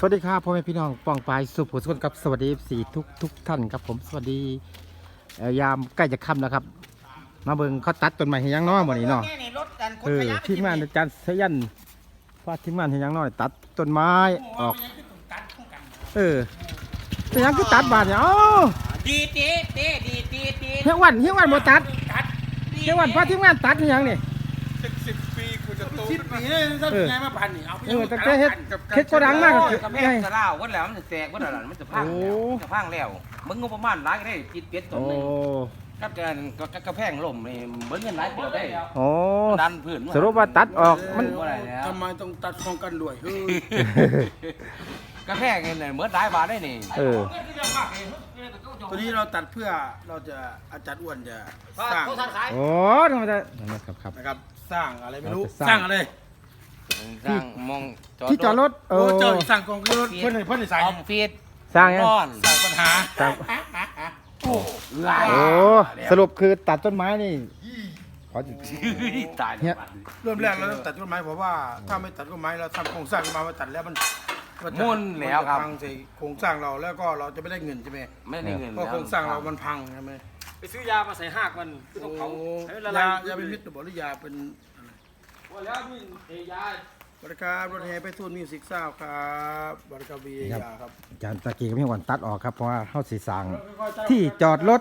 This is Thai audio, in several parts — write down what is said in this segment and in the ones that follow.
สวัสดีครับพ่อแม่พี่น้องปองปายสุภูสุขกับสวัสดีสีทุกทุกท่านครับผมสวัสดีเอ่อยามใกล้จะค่ำแล้วครับ มาเบิ่งเขาตัดต้นไม้ให้ยังน้อยหมดนี่เนาะนี่รถกันคนเออขยะทีมงานอาจารย์สยันฟาดทีมงานให้ยังน้อยตัดต้นไม้ออกตัดคู่กันเออแต่ยังคือตัดบาดเนี่ยเอ้าดีดีดีดีดีดีเฮียวันเฮียวันบ่ตัดตัดเฮียวันฟาดทีมงานตัดให้ยังนี่สิบสิบ ปีกูจะโตสิบขึ้นปีมาเลยถ้าเออไงมาพันนี่เอาไปเออแต่แกเฮ็ดเฮ็ดก็ดังมากโอ้คืยอกับไงแม่สลาววัดแล้วมันจะแตกวัดแล้วมันจะพังโอ้แล้วมันจะพังแล้วมึงงบประมาณหลายก็ได้จิตเป็ดตัวโอ้หนึงกับการกับกระแพงล่มนี่เบิ้งเงินหลายตัวได้โอ้ดันพื้นสรุปว่าตัดออกมันบ่ได้แล้วทำไมต้องตัดของกันด้วยเฮ้ยกระแพงนี่น่ะเหมือนหลายบาทได้นี่เออตัวนี้เราตัดเพื่อเราจะอาจารย์อ้วนจะสร้างโอ้ทำไมได้ครับครับนะครับ สร้างอะไรไม่รู้เราจะสสร้าร้างงอะไรสร้างมองที่จอดรถเอโอ้อ เจ้าสร้างกองรถเพื่อนให้เพื่อนให้ใส่ออฟฟิศสร้างยัง นอนสร้างปัญหาสร้าง โอ้หลายโอ้สรุปคือตัดต้นไม้นี่ขอ ตายเฮียเริ่มแรกเราต้องตัดต้นไม้เพราะว่าถ้าไม่ตัดต้นไม้เราทำโครงสร้างขึ้นมาว่าตัดแล้วมันมันจะมุ่นแล้วครับ มันจะพังใส่โครงสร้างเราแล้วก็เราจะไม่ได้เงินใช่ไหมไม่ได้เงินเพราะโครงสร้างเรามันพังใช่ไหม ไปซื้อยามาใส่หากมันคือของเขาโอ้ให้มันละลายยายาเป็นมิตรหรือบอกหรือยาเป็นอะไรว่าแล้วนี่เอยาบริการรถแห่ไปทูนมิวสิกซาวครับบริการวียาครับอาจารย์ตะกี้ก็ไม่หวันตัดออกครับเพราะว่าเฮาสิสร้างที่จอดรถ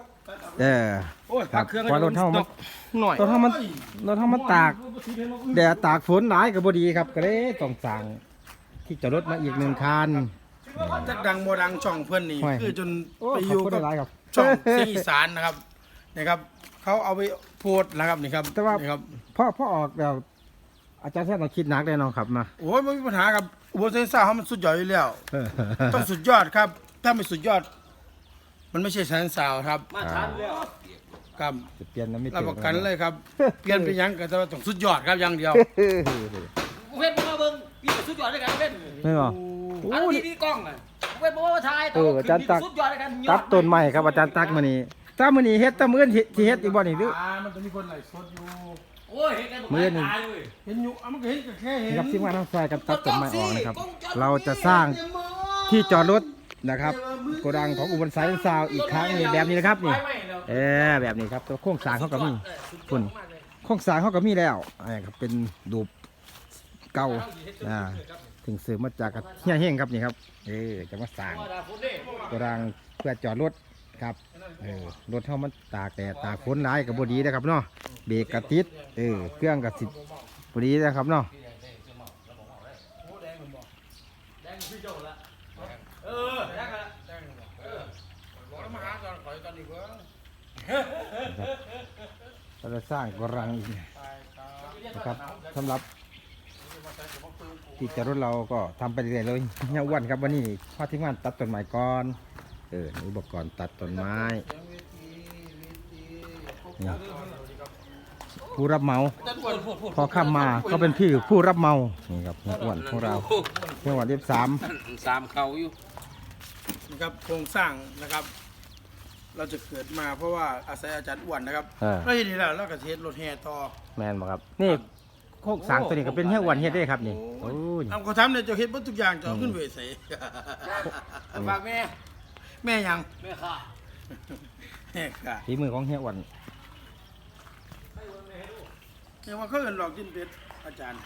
เออ โอ้ยครับเครื่องเพราะรถเฮามัน หน่อยรถเฮามันรถเฮามันตากแดดตากฝนหลายก็บ่ดีครับ ก็เลยต้องสร้างที่จอดรถมาอีกหนึ่งคัน จักดังโมดังช่องเพื่อนนี่ โอ้ยคือจนโอ้ไปขออบยู่คุณกับหลายๆครับช่องเสียงอีสานนะครับนะครับเขาเอาไปโพสต์นะครับนี่ครับแต่ว่า นี่ครับพ่อพ่อออกแล้วอาจารย์แท้ต้องคิดหนักแน่นอนครับมาโอ้ยไม่มีปัญหาครับอุบลเซนซ่าเขามันสุดยอดอยู่แล้วเออต้องสุดยอดครับ ถ้าไม่สุดยอด มันไม่ใช่แสนสาวครับมาทันแล้วครับจะเปลี่ยนแล้วไม่รับเปปลี่ยนระกันเลยครับ เปลี่ยนไปยังก็แต่ว่าต้องสุดยอดครับอย่างเดียว เว้นมาเบิ่งพี่สุดยอดด้วยกันเว้นไม่หรออันนี้ดีกล้องน่ะ เว้นบอกว่าทายเอออาจารย์ตัก สุดยอดด้วยกันตัดต้นไม้ครับอาจารย์ตักมื้อนี้ถ้ามื้อนี้เฮ็ดแตะมื้ออนที่เฮ็ดอีกบ่นี่หรือ อ่ามันจะมีคนไหลฟ์สดอยู่โอ้ยเห็นกันมื้อหนึ่ง ตายเลยเห็นอยู่อะมันก็เห็นก็แค่เห็นครับทีมงานทั้งฝ่ายกันตัดต้นไม้ออกนะครับ เราจะสร้างที่จอดรถนะครับโกดังของอุบลสายซาวอีกครั้งหนึงแบบนี้นะครับนี่ไม่แล้วเออแบบนี้ครับตัวโครงสร้างเขาก็มีคุณโครงสร้างเขาก็มีแล้วอันนี้ครับเป็นดูปเก่าอ่าถึงซื้อมาจากเฮียเฮงครับนี่ครับ เออจะมาสร้างว่าดาคนเด้โกดังเพื่อจอดรถครับเออรถเท่ามันตากแดดตากฝนร้ายกับบดีนะครับเนาะเบรกกระติดเออเครื่องกระสิบบดีนะครับเนาะเออแล้กันบอกแล้วมาหาตอนขอยตอนนี้เว้ยเราจะสร้างโกดังอีกนะครับสำหรับ ที่จอดรถเราก็ทำไปเรื่อยๆเลยเฮียอ้วันครับวันนี้พาทีมงานตัดต้นไม้ก่อนเอออุปกรณ์ตัดต้นไม้นี่ผู้รับเหมาพอข้ามมาก็เป็นพี่ผู้รับเหมานี่ครับเฮียอ้วนของเราเฮียอ้วนเรียบสามสามเขาอยู่นะครับโครงสร้างนะครับ เราจะเกิดมาเพราะว่าอาศัยอาจารย์อ้วนนะครับเออแล้วทีนี้แล้วเราก็เทสรถแห่ต่อแมนบ่ครับนี่ โคกสร้างตัวนี้ก็เป็นเฮียอ้วนเฮ็ดได้ครับนี่โอ้ยเอาเขาทำเนี่ยจะเฮ็ดหมดทุกอย่างจะเอาขึ้นเวทีฝากแม่ แม่ยังแม่ค่ะแม่ค่ะฝีมือของเฮียอ้วนยังว่าเขาเอินหลอกจินเป็ดอาจารย์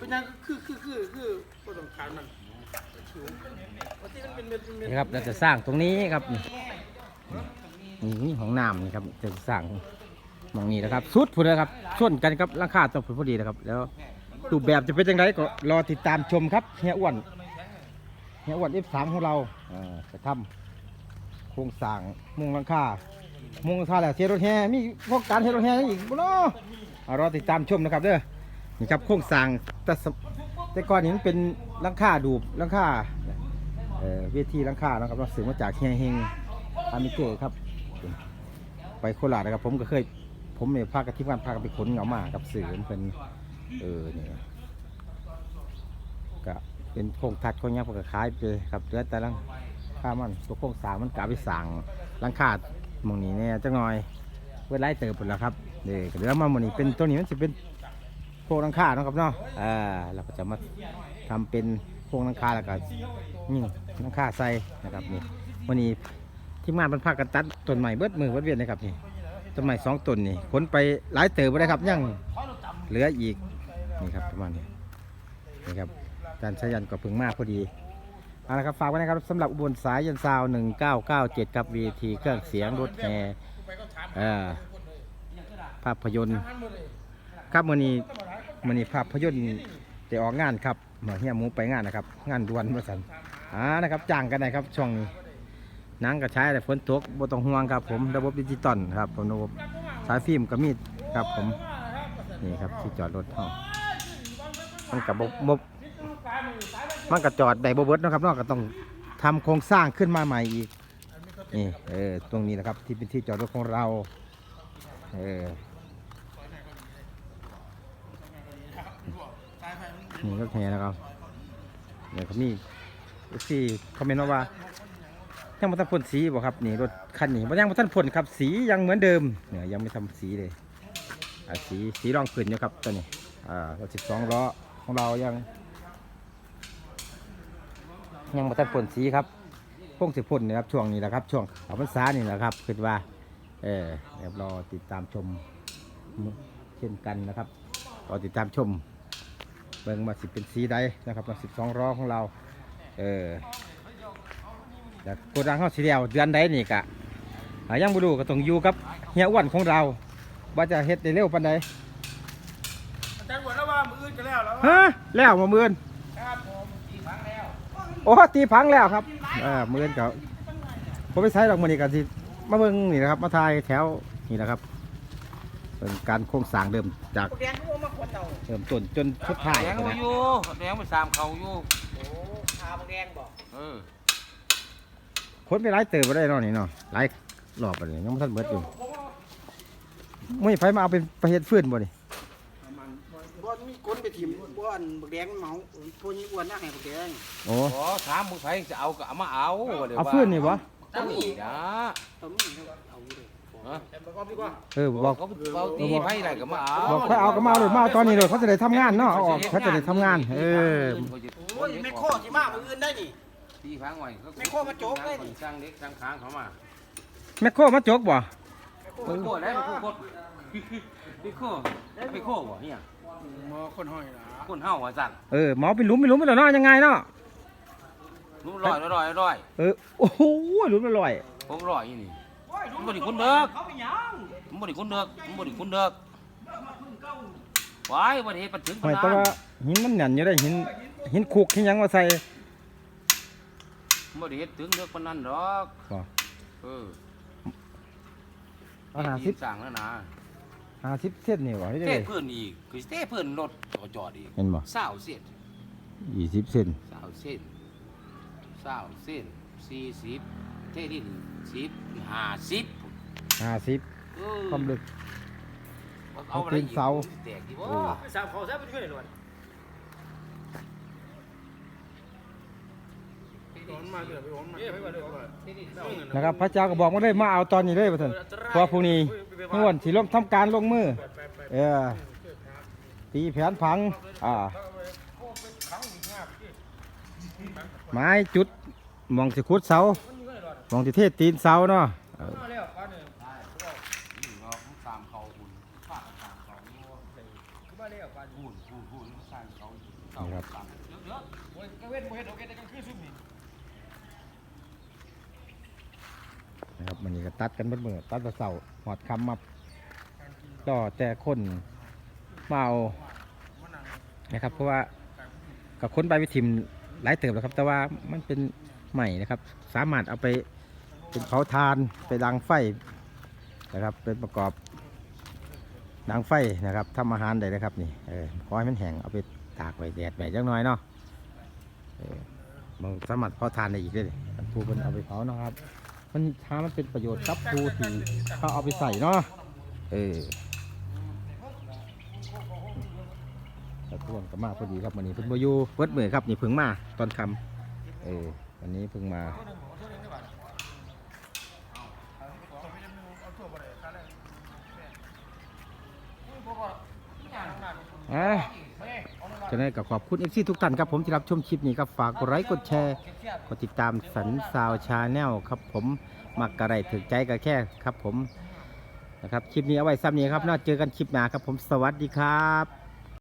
ก็ยังคือคือคือคือก็ต้องการมันว่าที่มันเป็นเม็ดเป็นเม็ดนี่ครับเราจะสร้างตรงนี้ครับนี่นี่นี่ของน้ำนี่ครับจะสร้างห มองนี้นะครับสุดพุ่นนะครับชนกันครับราคาต้องพอดีนะครับ แล้วรูปแบบจะเป็นยังไงก็รอติดตามชมครับเฮียอ้วนเฮียอ้วน F3 ของเราอจะทำโครงสร้างมุงหลังคามุงหลังคาแล้วเทรถแห่มีพวกการเทรถแห่อีกบ่เนาะรอติดตามชมนะครับเด้อนี่ครับโครงสร้างแต่แต่ก่อนนี้มันเป็นลังคาดูบลังคาเอ่อเวทีลังคานะครับเราซื้อมาจากเฮียเฮงอามิเกะครับไปโคราชนะครับผมก็เคย ผมเนี่ยพากับทีมงานพากันไปขนเหงามากับสื่อเพิ่นเออเนี่ยก็เป็นโครงทัดโครงเนี้ยพิ่นก็ขายไปครับเหลือแต่ลังค่ามันตัวโครงสางมันกเอาไปสั่งหลังคาหมองนี้เนี่ยจังอยเพื่อไล่เติบผลแล้วครับเด็กเหลือมาหมองนี้เป็นตัวนี้มันจะเป็นโครงลังคาเนาะครับเนาะอ่าเราก็จะมาทำเป็นโครงลังคาแล้วก็ยิ่ลังคาใส่นะครับนี่วันนี้ทีมงานมันพากันตัดต้นใหม่เบิดมือเบิดเวียนนะครับนี่ ต้นใหม่สองต้นนี่ขนไปหลายเติบบ่ได้ครับยังเหลืออีกนี่ครับประมาณนี้นี่ครับอาจารย์ชยันก็พึงมากพอดีเอาละครับฝากไว้นะครับสำหรับอุบลสายยันซาว 1997ครับวีทีเครื่องเสียงรถแห่ภาพยนตร์ครับมือนี้มือนี้ภาพยนตร์จะออกงานครับมาเฮียมูไปงานนะครับ งานด่วนมาสันอ่านะครับจ้างกันได้ครับช่วงนี้ หนังก็ใช้แต่ฝนตกบ่ต้องห่วงครับผมระบบดิจิตอลครับผมระบบสายฟิล์มก็มีครับผมนี่ครับที่จอดรถห้องมันกับบบมันก็จอดได้บ่เบิดนะครับนอกก็ต้องทำโครงสร้างขึ้นมาใหม่อีกนี่เออตรงนี้นะครับที่เป็นที่จอดรถของเราเออนี่รถแห่นะครับเดี๋ยวเขามีสี่คอมเมนต์มาว่า ยังไม่ทันพ่นสีบ่ครับนี่รถคันนี้ยังไม่ทันพ่นครับสียังเหมือนเดิมเนี่ยยังไม่ทำสีเลยสีสีรองขึ้นอยู่ครับตัวนี้อ่ารถสิบสองล้อของเรายัง ยังมาทันผลสีครับพงสิพ่นนะครับช่วงนี้แหละครับช่วงเอาพรรษานี่แหละครับคิดว่าเออเดี๋ยวรอติดตามชมเช่นกันนะครับรอติดตามชมเบิ่งมาสิเป็นสีใดนะครับมาสิบสองล้อของเรา เออ แต่โกดังเขาสีเดียวเดือนใดนี่กะอ่ายังบ่ดูก็ต้องอยู่กับเฮียอ้วนของเราว่าจะเฮ็ดได้เร็วปานใดอาจารย์บอกแล้วว่ามืออื่นจะแล้วแล้วฮะแล้วมาเมือนครับผมกี่ครั้งแล้วโอ้ตีพังแล้วครับเออมือนเขาผมไปใช้ดอกมันนี่กันสิมาเบิ่งนี่นะครับ มาถ่ายแถวนี่นะครับเป็นการโครงสร้างเดิมจากแดงก็มาคนเต่าเริ่มต้นจนสุดท้ายแดงนะอยู่แดงไปสามเขาอยู่โอ้ขาบแดงบอกเออ คนไปหลายเติบไปได้เนาะนี่เนาะหลายรอบไปเลยยังไม่ทันเบิดอยู่ไม่ไฟมาเอาเป็นประเฮ็ดฟื้นบ่นี่บอนมีคนไปถิ่มบอนบักแดงเมาพวกนี้อ้วนนักแห่บักแดงโอ้ขอถามมึงไผจะเอาก็เอามาเอาดี๋ยวเอาว่ฟื้นนี่บ่ตั้งอีกนะต้มเอาอยู่เลยฮะแต่ประกอบดีกว่าเออบอกเขาเอาตีไผอะไรก็มาเอาบอกเขาเอาก็มาเอาเลยมาเอาตอนนี้เลยเขาจะได้ทำงานเนาะเอาออกเขาจะได้ทำงาน เออโอ้ยไม่โคตรที่มากมืออื่นได้นี่ ตีพังไว้ไม่โคตรมาโจ๊กเลยนี่ สร้างเล็กสร้างค้างเขามาแมคโครมาจกบ่ โอ้ยโคตรได้ไม่โคตรไม่โคตรไม่โคตรบ่เนี่ยหมอคนห้อยนะคนเฮาว่าสั่งเออหมอเป็นหลุมเป็นหลุมไปแล้วเนาะยังไงเนาะรู้ร้อยร้อยร้อยเออโอ้โหหลุมอร่อยผมร้อยนี่ผมบ่ได้คนเด้อ เขาไปยังผมบ่ได้คนเด้อผมบ่ได้คนเด้อว้ายบ่ได้เฮ็ดปัดถึงไม่ปานแต่นั้นว่าหินมันหยันอยู่ได้หินหินคุกหินหยังมาใส่ บ่ได้เฮ็ดถึงเด้อปานนั้นดอกบ่เออเอาหาสิบสั่งแล้วนะหาสิบเส้นนี่บ่ได้เต้เลย เพิ่นอีกคือเต้เพิ่นรถจอดอีกเห็นบ่เศร้าเส้นยี่สิบเส้นเศร้าเส้นเศร้าเส้นสี่สิบเท่ดินสิบห้าสิบห้าสิบเออความลึก เอาอะไรตีอีนกเสา แตกที่บ่เออสามเขาแซ่บไปช่วยหน่อยโอนมาเดี๋ยวไปโอนมาเดี๋ยวไปเดี๋ยวไนะครับพระเจ้าก็บอกมาเลยมาเอาตอนนี้เลยว่าซั่นเพราะพรุ่งนี้เมื่อวันที่ลงทำการลงมือเออตีแผนผังอ่าไม้จุดมองสิขุดเสามองสิเทศตีนเสาเนาะเออเอาสามเขาหุ่นฟาดส นะครับมันนี่ก็ตัดกันเบิดมือตัดตะเสาหอดคำมาล่อแต่คนมาเอานะครับ เพราะว่ากับคนไปไปทิมหลายเติบแล้วครับ แต่ว่ามันเป็นใหม่นะครับ สามารถเอาไปเป็นเผาทานไปดังไฟนะครับเป็นประกอบดังไฟนะครับทำอาหารได้นะครับนี่เออขอให้มันแห้งเอาไปตากไว้แดดไว้จักหน่อยเนาะเออมันสามารถเผาทานได้อีกเลยผู้คนเอาไปเผาเนาะครับ มันถ้ามันเป็นประโยชน์กับผู้ที่เขาเอาไปใส่เนาะเออแต่ทุกคนก็มาพอดีครับวันนี้เพิ่งมาอยู่เวิร์ดมือครับนี่เพิ่งมาตอนคำเออวันนี้เพิ่งมาอะ ฉะนั้นก็ขอบคุณเอฟซีทุกท่านครับผมที่รับชมคลิปนี้ครับฝากกดไลค์กดแชร์กดติดตามสันซาวชาแนลครับผมมักกระไรถึกใจก็แค่ครับผมนะครับคลิปนี้เอาไว้ซ้ำนี้ครับน่าเจอกันคลิปหน้าครับผมสวัสดีครับ